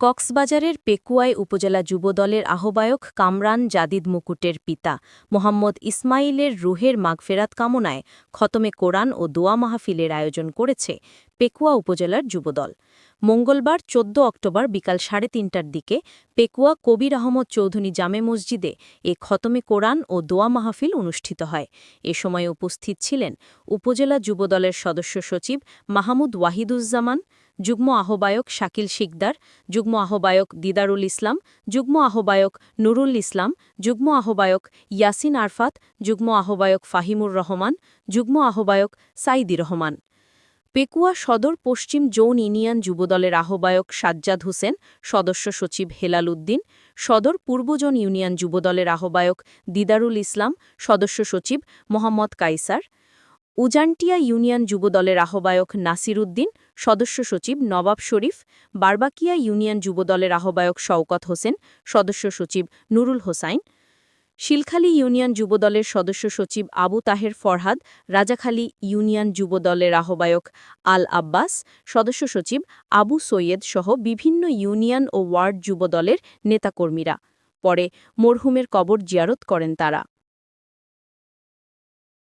কক্সবাজারের পেকুয়াই উপজেলা যুবদলের আহ্বায়ক কামরান জাদিদ মুকুটের পিতা মোহাম্মদ ইসমাইলের রুহের মাগফেরাত কামনায় খতমে কোরআন ও দোয়া মাহফিলের আয়োজন করেছে পেকুয়া উপজেলার যুবদল। মঙ্গলবার ১৪ অক্টোবর বিকাল সাড়ে তিনটার দিকে পেকুয়া কবির আহমদ চৌধুরী জামে মসজিদে এ খতমে কোরআন ও দোয়া মাহফিল অনুষ্ঠিত হয়। এ সময় উপস্থিত ছিলেন উপজেলা যুবদলের সদস্য সচিব মাহমুদ ওয়াহিদুজ্জামান যুগ্ম আহ্বায়ক শাকিল শিকদার, যুগ্ম আহ্বায়ক দিদারুল ইসলাম, যুগ্ম আহ্বায়ক নুরুল ইসলাম, যুগ্ম আহ্বায়ক ইয়াসিন আরফাত, যুগ্ম আহ্বায়ক ফাহিমুর রহমান, যুগ্ম আহ্বায়ক সাইদি রহমান। পেকুয়া সদর পশ্চিম জৌন ইউনিয়ন যুবদলের আহ্বায়ক সাজ্জাদ হোসেন, সদস্য সচিব হেলাল উদ্দিন, সদর পূর্বজন ইউনিয়ন যুবদলের আহ্বায়ক দিদারুল ইসলাম, সদস্য সচিব মোহাম্মদ কাইসার উজানটিয়া ইউনিয়ন যুবদলের আহ্বায়ক নাসির উদ্দিন সদস্য সচিব নবাব শরীফ, বারবাকিয়া ইউনিয়ন যুবদলের আহ্বায়ক শওকত হোসেন, সদস্য সচিব নুরুল হোসাইন, শিলখালী ইউনিয়ন যুবদলের সদস্য সচিব আবু তাহের ফরহাদ, রাজাখালী ইউনিয়ন যুবদলের আহ্বায়ক আল আব্বাস, সদস্য সচিব আবু সৈয়দ সহ বিভিন্ন ইউনিয়ন ও ওয়ার্ড যুবদলের নেতাকর্মীরা। পরে মরহুমের কবর জিয়ারত করেন তারা।